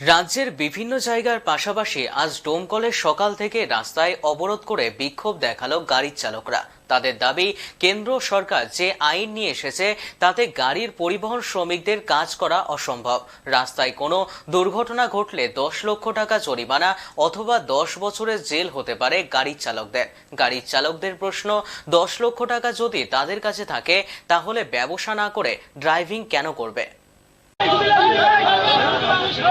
রাজ্যের বিভিন্ন জায়গার পাশাপাশি আজ ডোমকলের সকাল থেকে রাস্তায় অবরোধ করে বিক্ষোভ দেখাল গাড়ির চালকরা। তাদের দাবি, কেন্দ্র সরকার যে আইন নিয়ে এসেছে, তাতে গাড়ির পরিবহন শ্রমিকদের কাজ করা অসম্ভব। রাস্তায় কোনো দুর্ঘটনা ঘটলে দশ লক্ষ টাকা জরিমানা অথবা দশ বছরের জেল হতে পারে গাড়ির চালকদের। গাড়ির চালকদের প্রশ্ন, দশ লক্ষ টাকা যদি তাদের কাছে থাকে, তাহলে ব্যবসা না করে ড্রাইভিং কেন করবে? আজকে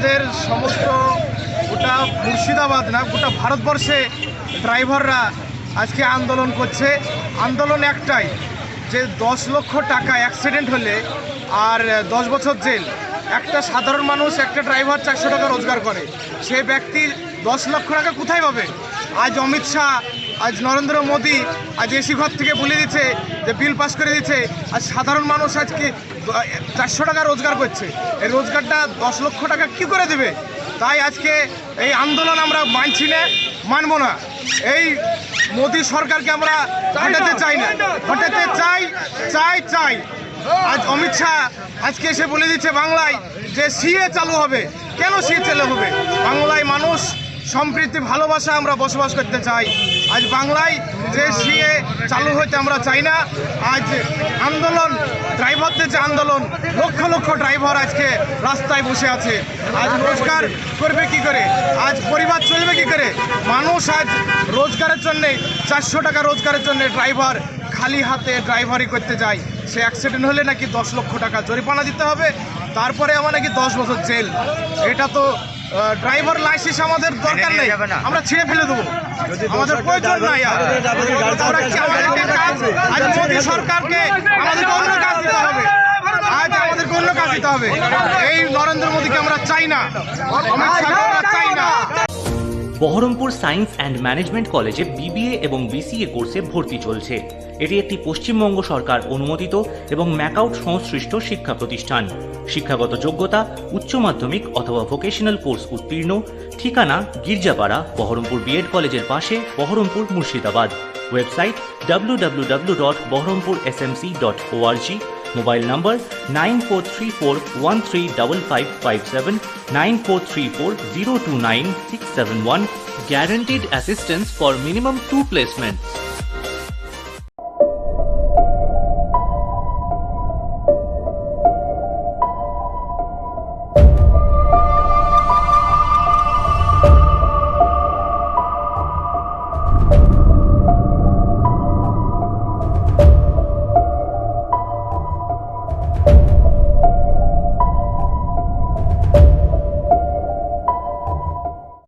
আমাদের সমস্ত গোটা মুর্শিদাবাদ না, গোটা ভারতবর্ষে ড্রাইভাররা আজকে আন্দোলন করছে। আন্দোলন একটাই, যে দশ লক্ষ টাকা অ্যাক্সিডেন্ট হলে আর দশ বছর জেল। একটা সাধারণ মানুষ একটা ড্রাইভার চারশো টাকা রোজগার করে। সে ব্যক্তি দশ লক্ষ টাকা কোথায় পাবে? আজ অমিত শাহ আজ নরেন্দ্র মোদী আজ এসি ঘর থেকে বলে দিচ্ছে যে বিল পাস করে দিচ্ছে। আজ সাধারণ মানুষ আজকে চারশো টাকা রোজগার করছে। এই রোজগারটা দশ লক্ষ টাকা কি করে দেবে? তাই আজকে এই আন্দোলন আমরা মানছি না মানবো না। এই মোদী সরকারকে আমরা হটাতে চাই না হটাতে চাই চাই চাই। আজ অমিত শাহ আজকে এসে বলে দিচ্ছে বাংলায় যে সিএ চালু হবে। কেন সিএ চালু হবে? বাংলায় মানুষ সম্প্রীতি ভালোবাসা আমরা বসবাস করতে চাই। আজ বাংলায় যে সিএ চালু হইতে আমরা চাই না, আজ আন্দোলন, ড্রাইভারদের যে আন্দোলন, লক্ষ লক্ষ ড্রাইভার আজকে রাস্তায় বসে আছে। আজ রোজগার করবে কি করে? আজ পরিবার চলবে কি করে? মানুষ আজ রোজগারের জন্যে, চারশো টাকা রোজগারের জন্য ড্রাইভার খালি হাতে ড্রাইভারি করতে যায়। সে অ্যাক্সিডেন্ট হলে নাকি দশ লক্ষ টাকা জরিমানা দিতে হবে, তারপরে আমার নাকি দশ বছর জেল। এটা তো ড্রাইভার লাইসেন্স আমাদের দরকার নেই। আমরা ছেড়ে ফেলে দেবো। আমাদের প্রয়োজন নাই আজ মোদী সরকারকে আমাদেরকে অন্য কাজ দিতে হবে। আজ আমাদেরকে অন্য কাজ দিতে হবে। এই নরেন্দ্র মোদীকে আমরা চাই না। বহরমপুর সায়েন্স অ্যান্ড ম্যানেজমেন্ট কলেজে বিবিএ এবং বিসিএ কোর্সে ভর্তি চলছে। এটি একটি পশ্চিমবঙ্গ সরকার অনুমোদিত এবং ম্যাকআউট সংশ্লিষ্ট শিক্ষা প্রতিষ্ঠান। শিক্ষাগত যোগ্যতা, উচ্চ মাধ্যমিক অথবা ভোকেশনাল কোর্স উত্তীর্ণ, ঠিকানা গির্জাপাড়া, বহরমপুর বিএড কলেজের পাশে Baharampur Murshidabad. Website www.বহরমপুরএসএমসি.org mobile number nine four three four one three double Mobile number 9434135557 Guaranteed assistance for minimum two placements.